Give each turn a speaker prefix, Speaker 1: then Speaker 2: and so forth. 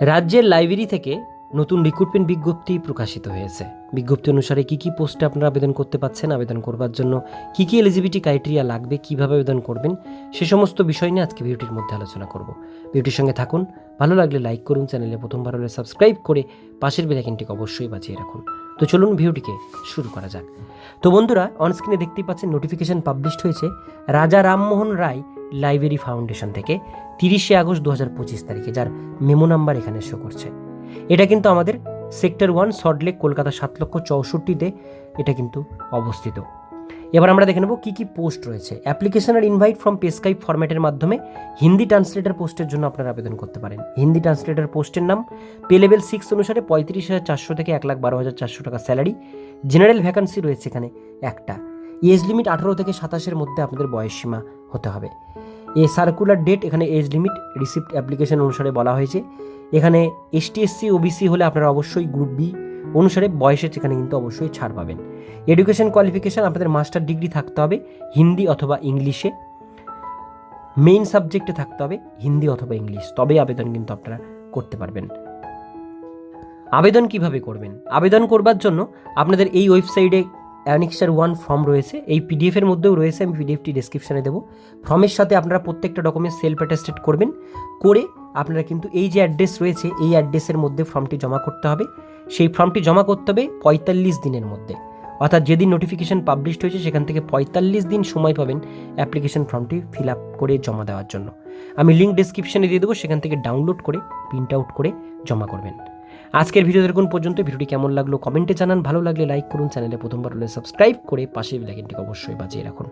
Speaker 1: রাজ্যের লাইব্রেরি থেকে নতুন রিক্রুটমেন্ট বিজ্ঞপ্তি প্রকাশিত হয়েছে। বিজ্ঞপ্তি অনুসারে কি কি পোস্টে আপনারা আবেদন করতে পাচ্ছেন, আবেদন করবার জন্য কি কি এলিজিবিলিটি ক্রাইটেরিয়া লাগবে, কীভাবে আবেদন করবেন, সে সমস্ত বিষয় নিয়ে আজকে ভিডিওটির মধ্যে আলোচনা করব। ভিডিওটির সঙ্গে থাকুন, ভালো লাগলে লাইক করুন, চ্যানেলে প্রথমবার হলে সাবস্ক্রাইব করে পাশের বেলাইকনটিকে অবশ্যই বাঁচিয়ে রাখুন। তো চলুন ভিডিওটিকে শুরু করা যাক। তো বন্ধুরা অনস্ক্রিনে দেখতেই পাচ্ছেন নোটিফিকেশন পাবলিশড হয়েছে। রাজা রামমোহন রায় লাইব্রেরি ফাউন্ডেশন থেকে তিরিশে আগস্ট দু হাজার পঁচিশ তারিখে, যার মেমো নাম্বার এখানে শো করছে। এটা কিন্তু আমাদের সেক্টর ওয়ান সল্টলেক কলকাতা সাত লক্ষ চৌষট্টিতে এটা কিন্তু অবস্থিত। এবার আমরা দেখে নেব কী কী পোস্ট রয়েছে। অ্যাপ্লিকেশন আর ইনভাইট ফ্রম পেসকাইপ ফরম্যাটের মাধ্যমে হিন্দি ট্রান্সলেটার পোস্টের জন্য আপনারা আবেদন করতে পারেন। হিন্দি ট্রান্সলেটার পোস্টের নাম পে লেভেল সিক্স অনুসারে পঁয়ত্রিশ হাজার চারশো থেকে এক লাখ বারো হাজার চারশো টাকা স্যালারি জেনারেল ভ্যাকান্সি রয়েছে এখানে একটা। এজ লিমিট আঠারো থেকে সাতাশের মধ্যে আপনাদের বয়সসীমা হতে হবে। এ সার্কুলার ডেট এখানে এজ লিমিট রিসিপ্ট অ্যাপ্লিকেশন অনুসারে বলা হয়েছে। এখানে এসটি এসসি ওবিসি হলে আপনারা অবশ্যই গ্রুপ বি অনুসারে বয়সের সেখানে কিন্তু অবশ্যই ছাড় পাবেন। এডুকেশন কোয়ালিফিকেশান আপনাদের মাস্টার ডিগ্রি থাকতে হবে হিন্দি অথবা ইংলিশে। মেইন সাবজেক্টে থাকতে হবে হিন্দি অথবা ইংলিশ। তবেই আবেদন কিন্তু আপনারা করতে পারবেন। আবেদন কীভাবে করবেন? আবেদন করবার জন্য আপনাদের এই ওয়েবসাইটে অ্যানিক্সার ওয়ান ফর্ম রয়েছে। এই পিডিএফের মধ্যেও রয়েছে, আমি পিডিএফটি ডেসক্রিপশানে দেবো। ফর্মের সাথে আপনারা প্রত্যেকটা ডকুমেন্ট সেলফ অ্যাটেস্টেড করবেন। করে আপনারা কিন্তু এই যে অ্যাড্রেস রয়েছে, এই অ্যাড্রেসের মধ্যে ফর্মটি জমা করতে হবে। সেই ফর্মটি জমা করতে হবে পঁয়তাল্লিশ দিনের মধ্যে। অর্থাৎ যেদিন নোটিফিকেশান পাবলিশড হয়েছে, সেখান থেকে পঁয়তাল্লিশ দিন সময় পাবেন অ্যাপ্লিকেশন ফর্মটি ফিল আপ করে জমা দেওয়ার জন্য। আমি লিঙ্ক ডিসক্রিপশানে দিয়ে দেবো, সেখান থেকে ডাউনলোড করে প্রিন্ট আউট করে জমা করবেন। আজকের ভিডিও দেখুন পর্যন্ত। ভিডিওটি কেমন লাগল কমেন্টে জানান। ভালো লাগলে লাইক করুন চ্যানেলে প্রথমবার হলে সাবস্ক্রাইব করে পাশে বেলাইকনটিকে অবশ্যই বাজিয়ে রাখুন।